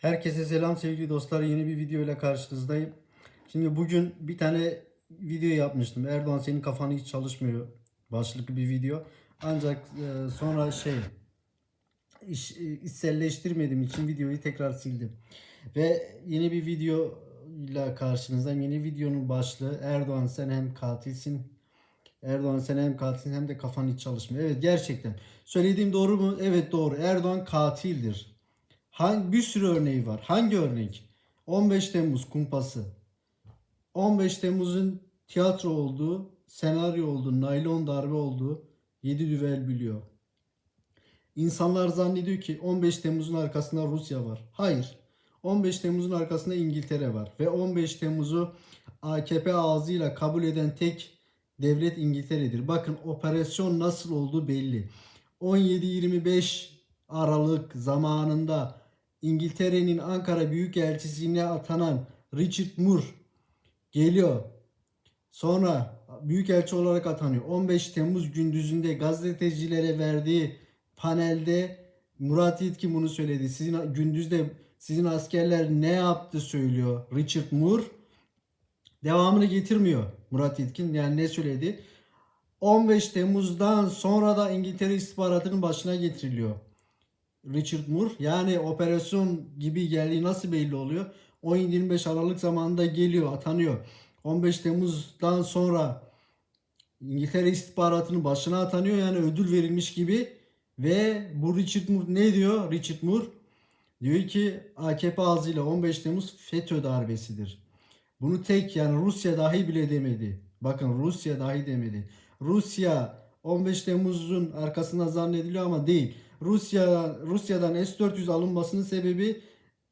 Herkese selam sevgili dostlar. Yeni bir video ile karşınızdayım. Şimdi bugün bir tane video yapmıştım. Erdoğan senin kafanı hiç çalışmıyor. Başlıklı bir video. Ancak e, sonra şey iş, e, içselleştirmediğim için videoyu tekrar sildim. Ve yeni bir video ile karşınızdayım. Yeni videonun başlığı Erdoğan sen hem katilsin Erdoğan sen hem katilsin hem de kafan hiç çalışmıyor. Evet gerçekten. Söylediğim doğru mu? Evet doğru. Erdoğan katildir. Hangi, bir sürü örneği var. Hangi örnek? 15 Temmuz kumpası. 15 Temmuz'un tiyatro olduğu, senaryo olduğu, naylon darbe olduğu 7 düvel biliyor. İnsanlar zannediyor ki 15 Temmuz'un arkasında Rusya var. Hayır. 15 Temmuz'un arkasında İngiltere var. Ve 15 Temmuz'u AKP ağzıyla kabul eden tek devlet İngiltere'dir. Bakın operasyon nasıl olduğu belli. 17-25 Aralık zamanında İngiltere'nin Ankara Büyükelçisi'ne atanan Richard Moore geliyor. Sonra Büyükelçi olarak atanıyor. 15 Temmuz gündüzünde gazetecilere verdiği panelde Murat Yetkin bunu söyledi. Sizin gündüzde sizin askerler ne yaptı söylüyor Richard Moore. Devamını getirmiyor Murat Yetkin. Yani ne söyledi? 15 Temmuz'dan sonra da İngiltere istihbaratının başına getiriliyor. Richard Moore. Yani operasyon gibi geldiği nasıl belli oluyor? 17-25 Aralık zamanında geliyor, atanıyor. 15 Temmuz'dan sonra İngiltere istihbaratının başına atanıyor. Yani ödül verilmiş gibi. Ve bu Richard Moore ne diyor? Richard Moore diyor ki AKP ağzıyla 15 Temmuz FETÖ darbesidir. Bunu tek yani Rusya dahi bile demedi. Bakın Rusya dahi demedi. Rusya 15 Temmuz'un arkasında zannediliyor ama değil. Rusya Rusya'dan S-400 alınmasının sebebi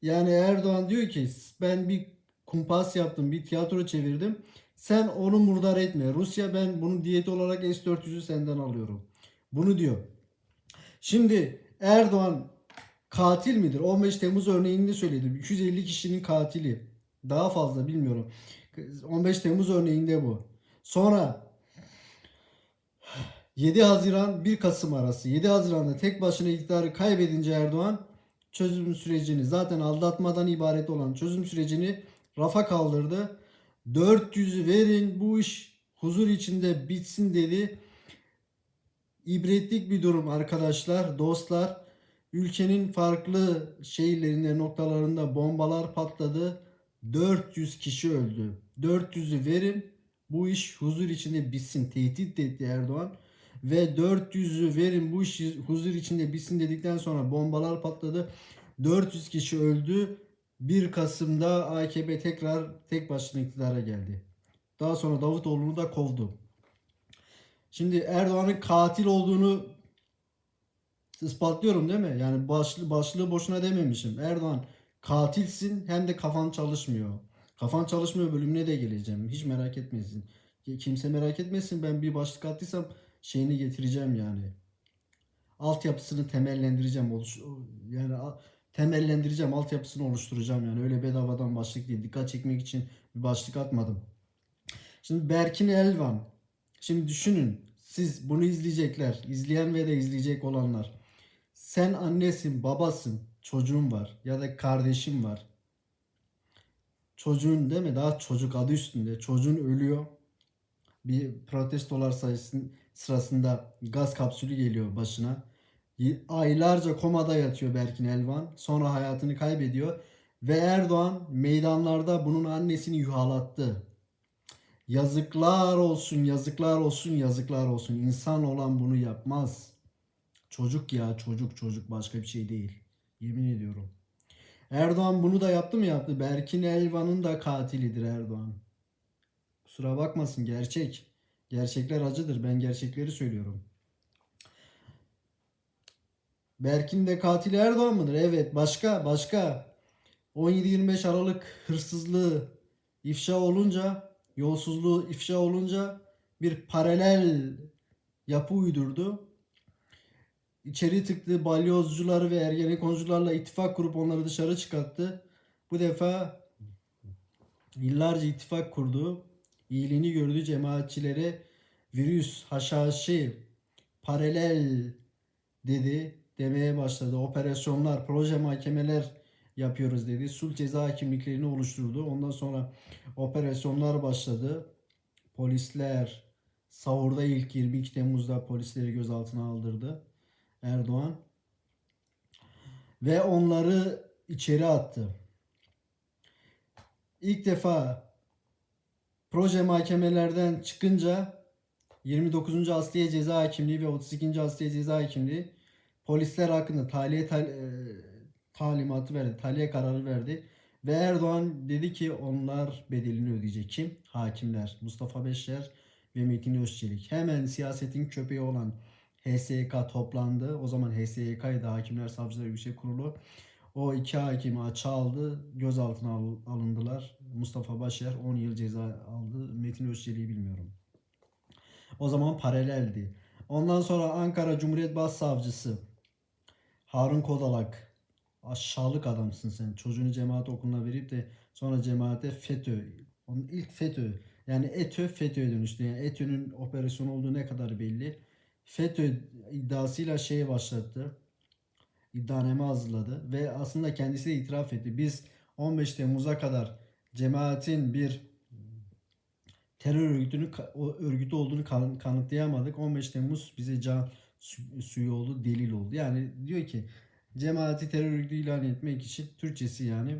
yani Erdoğan diyor ki ben bir kumpas yaptım, bir tiyatro çevirdim. Sen onu murdar etme. Rusya ben bunu diyet olarak S-400'ü senden alıyorum. Bunu diyor. Şimdi Erdoğan katil midir? 15 Temmuz örneğinde söyledim. 250 kişinin katili. Daha fazla bilmiyorum. 15 Temmuz örneğinde bu. Sonra 7 Haziran 1 Kasım arası 7 Haziran'da tek başına iktidarı kaybedince Erdoğan çözüm sürecini zaten aldatmadan ibaret olan çözüm sürecini rafa kaldırdı. 400'ü verin bu iş huzur içinde bitsin dedi. İbretlik bir durum arkadaşlar, dostlar. Ülkenin farklı şehirlerinde, noktalarında bombalar patladı. 400 kişi öldü. 400'ü verin bu iş huzur içinde bitsin. Tehdit etti Erdoğan. Ve 400'ü verin bu iş huzur içinde bitsin dedikten sonra bombalar patladı. 400 kişi öldü. 1 Kasım'da AKP tekrar tek başına iktidara geldi. Daha sonra Davutoğlu'nu da kovdu. Şimdi Erdoğan'ın katil olduğunu ispatlıyorum değil mi? Yani başlı, başlığı boşuna dememişim. Erdoğan katilsin hem de kafan çalışmıyor. Kafan çalışmıyor bölümüne de geleceğim. Hiç merak etmesin. Kimse merak etmesin. Ben bir başlık attıysam şeyini getireceğim yani. Altyapısını temellendireceğim. Oluş, yani temellendireceğim. Altyapısını oluşturacağım yani. Öyle bedavadan başlık değil. Dikkat çekmek için bir başlık atmadım. Şimdi Berkin Elvan. Şimdi düşünün. Siz bunu izleyecekler. izleyen ve de izleyecek olanlar. Sen annesin, babasın, çocuğun var ya da kardeşin var. Çocuğun değil mi? Daha çocuk adı üstünde. Çocuğun ölüyor. Bir protestolar sayısının sırasında gaz kapsülü geliyor başına. Aylarca komada yatıyor Berkin Elvan. Sonra hayatını kaybediyor. Ve Erdoğan meydanlarda bunun annesini yuhalattı. Yazıklar olsun, yazıklar olsun, yazıklar olsun. İnsan olan bunu yapmaz. Çocuk ya çocuk çocuk başka bir şey değil. Yemin ediyorum. Erdoğan bunu da yaptı mı yaptı. Berkin Elvan'ın da katilidir Erdoğan. Kusura bakmasın gerçek. Gerçekler acıdır. Ben gerçekleri söylüyorum. Berkin de katili Erdoğan mıdır? Evet. Başka başka. 17-25 Aralık hırsızlığı ifşa olunca, yolsuzluğu ifşa olunca bir paralel yapı uydurdu. İçeri tıktı balyozcuları ve ergenekoncularla ittifak kurup onları dışarı çıkarttı. Bu defa yıllarca ittifak kurdu. İyiliğini gördüğü cemaatçilere virüs, haşhaşi, paralel dedi demeye başladı. Operasyonlar, proje mahkemeler yapıyoruz dedi. Sulh ceza kimliklerini oluşturdu. Ondan sonra operasyonlar başladı. Polisler sahurda ilk 22 Temmuz'da polisleri gözaltına aldırdı. Erdoğan ve onları içeri attı. İlk defa proje mahkemelerden çıkınca 29. Asliye Ceza Hakimliği ve 32. Asliye Ceza Hakimliği polisler hakkında tahliye tal- e, talimatı verdi, tahliye kararı verdi. Ve Erdoğan dedi ki onlar bedelini ödeyecek. Kim? Hakimler. Mustafa Beşer ve Metin Özçelik. Hemen siyasetin köpeği olan HSYK toplandı. O zaman HSYK'ydı Hakimler Savcılar Yüksek Kurulu. O iki hakimi açığa aldı. Gözaltına al- alındılar. Mustafa Başer 10 yıl ceza aldı. Metin Özçelik'i bilmiyorum. O zaman paraleldi. Ondan sonra Ankara Cumhuriyet Başsavcısı Harun Kozalak. Aşağılık adamsın sen. Çocuğunu cemaat okuluna verip de sonra cemaate FETÖ. Onun ilk FETÖ. Yani ETÖ FETÖ'ye dönüştü. Yani ETÖ'nün operasyon olduğu ne kadar belli. FETÖ iddiasıyla şeye başlattı. İddianame hazırladı ve aslında kendisi de itiraf etti. Biz 15 Temmuz'a kadar cemaatin bir terör örgütünü örgütü olduğunu kan- kanıtlayamadık. 15 Temmuz bize can su- suyu oldu, delil oldu. Yani diyor ki cemaati terör örgütü ilan etmek için Türkçesi yani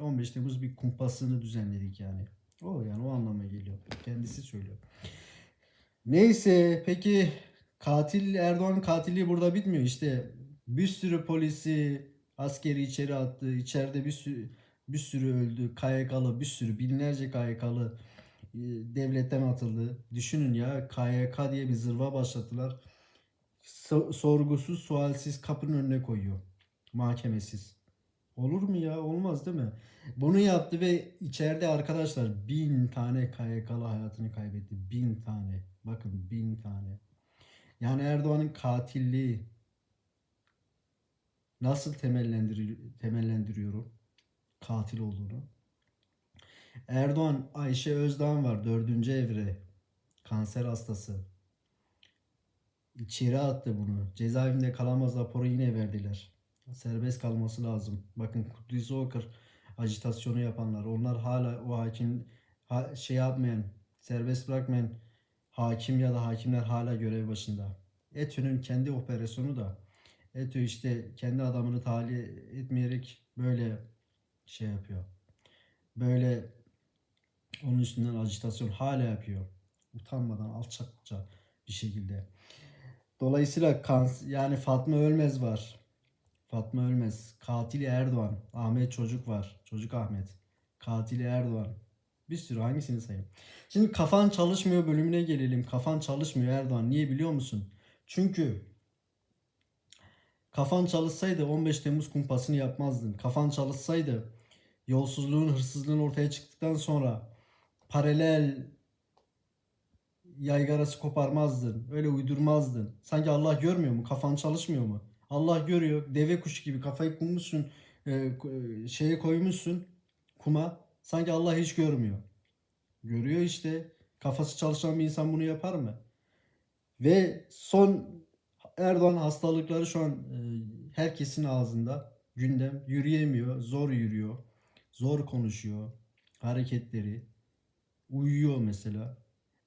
15 Temmuz bir kumpasını düzenledik yani. O yani o anlama geliyor. Kendisi söylüyor. Neyse peki katil Erdoğan katilliği burada bitmiyor. İşte bir sürü polisi askeri içeri attı. İçeride bir sürü bir sürü öldü. KYK'lı bir sürü binlerce KYK'lı e, devletten atıldı. Düşünün ya KYK diye bir zırva başlattılar. So- sorgusuz sualsiz kapının önüne koyuyor. Mahkemesiz. Olur mu ya? Olmaz değil mi? Bunu yaptı ve içeride arkadaşlar bin tane KYK'lı hayatını kaybetti. Bin tane. Bakın bin tane. Yani Erdoğan'ın katilliği nasıl temellendiriyor, temellendiriyorum katil olduğunu. Erdoğan Ayşe Özdağ var dördüncü evre kanser hastası. İçeri attı bunu. Cezaevinde kalamaz raporu yine verdiler. Serbest kalması lazım. Bakın Kudüs Okur ajitasyonu yapanlar. Onlar hala o hakim ha- şey yapmayan, serbest bırakmayan hakim ya da hakimler hala görev başında. ETÜ'nün kendi operasyonu da ETÜ işte kendi adamını tahliye etmeyerek böyle şey yapıyor. Böyle onun üstünden ajitasyon hala yapıyor. Utanmadan alçakça bir şekilde. Dolayısıyla kans yani Fatma Ölmez var. Fatma Ölmez. Katili Erdoğan. Ahmet Çocuk var. Çocuk Ahmet. Katili Erdoğan. Bir sürü hangisini sayayım? Şimdi kafan çalışmıyor bölümüne gelelim. Kafan çalışmıyor Erdoğan. Niye biliyor musun? Çünkü kafan çalışsaydı 15 Temmuz kumpasını yapmazdın. Kafan çalışsaydı yolsuzluğun, hırsızlığın ortaya çıktıktan sonra paralel yaygarası koparmazdın. Öyle uydurmazdın. Sanki Allah görmüyor mu? Kafan çalışmıyor mu? Allah görüyor. Deve kuşu gibi kafayı koymuşsun, e, ko- şeye koymuşsun kuma. Sanki Allah hiç görmüyor. Görüyor işte. Kafası çalışan bir insan bunu yapar mı? Ve son Erdoğan hastalıkları şu an e, herkesin ağzında. Gündem yürüyemiyor, zor yürüyor, zor konuşuyor, hareketleri uyuyor mesela.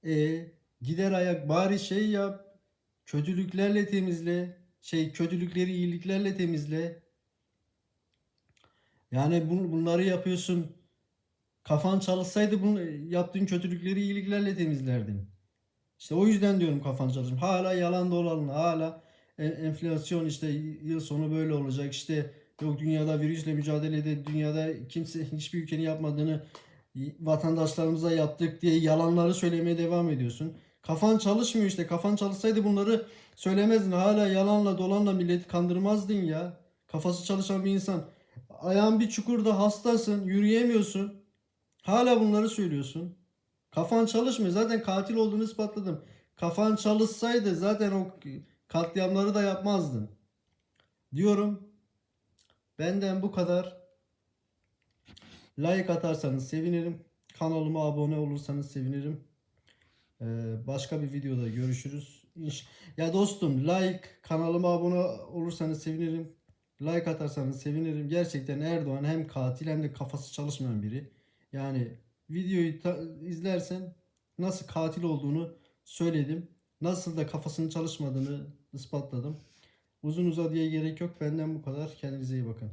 E gider ayak bari şey yap. Kötülüklerle temizle. Şey kötülükleri iyiliklerle temizle. Yani bun, bunları yapıyorsun. Kafan çalışsaydı bunu yaptığın kötülükleri iyiliklerle temizlerdin. İşte o yüzden diyorum kafan çalışım. Hala yalan dolan, hala e- enflasyon işte yıl sonu böyle olacak. İşte yok dünyada virüsle mücadelede dünyada kimse hiçbir ülkenin yapmadığını vatandaşlarımıza yaptık diye yalanları söylemeye devam ediyorsun. Kafan çalışmıyor işte. Kafan çalışsaydı bunları söylemezdin. Hala yalanla dolanla milleti kandırmazdın ya. Kafası çalışan bir insan. Ayağın bir çukurda hastasın, yürüyemiyorsun. Hala bunları söylüyorsun. Kafan çalışmıyor. Zaten katil olduğunu ispatladım. Kafan çalışsaydı zaten o katliamları da yapmazdın. Diyorum. Benden bu kadar. Like atarsanız sevinirim. Kanalıma abone olursanız sevinirim. Ee, başka bir videoda görüşürüz. İnş- ya dostum like kanalıma abone olursanız sevinirim. Like atarsanız sevinirim. Gerçekten Erdoğan hem katil hem de kafası çalışmayan biri. Yani videoyu izlersen nasıl katil olduğunu söyledim. Nasıl da kafasının çalışmadığını ispatladım. Uzun uzadıya gerek yok. Benden bu kadar. Kendinize iyi bakın.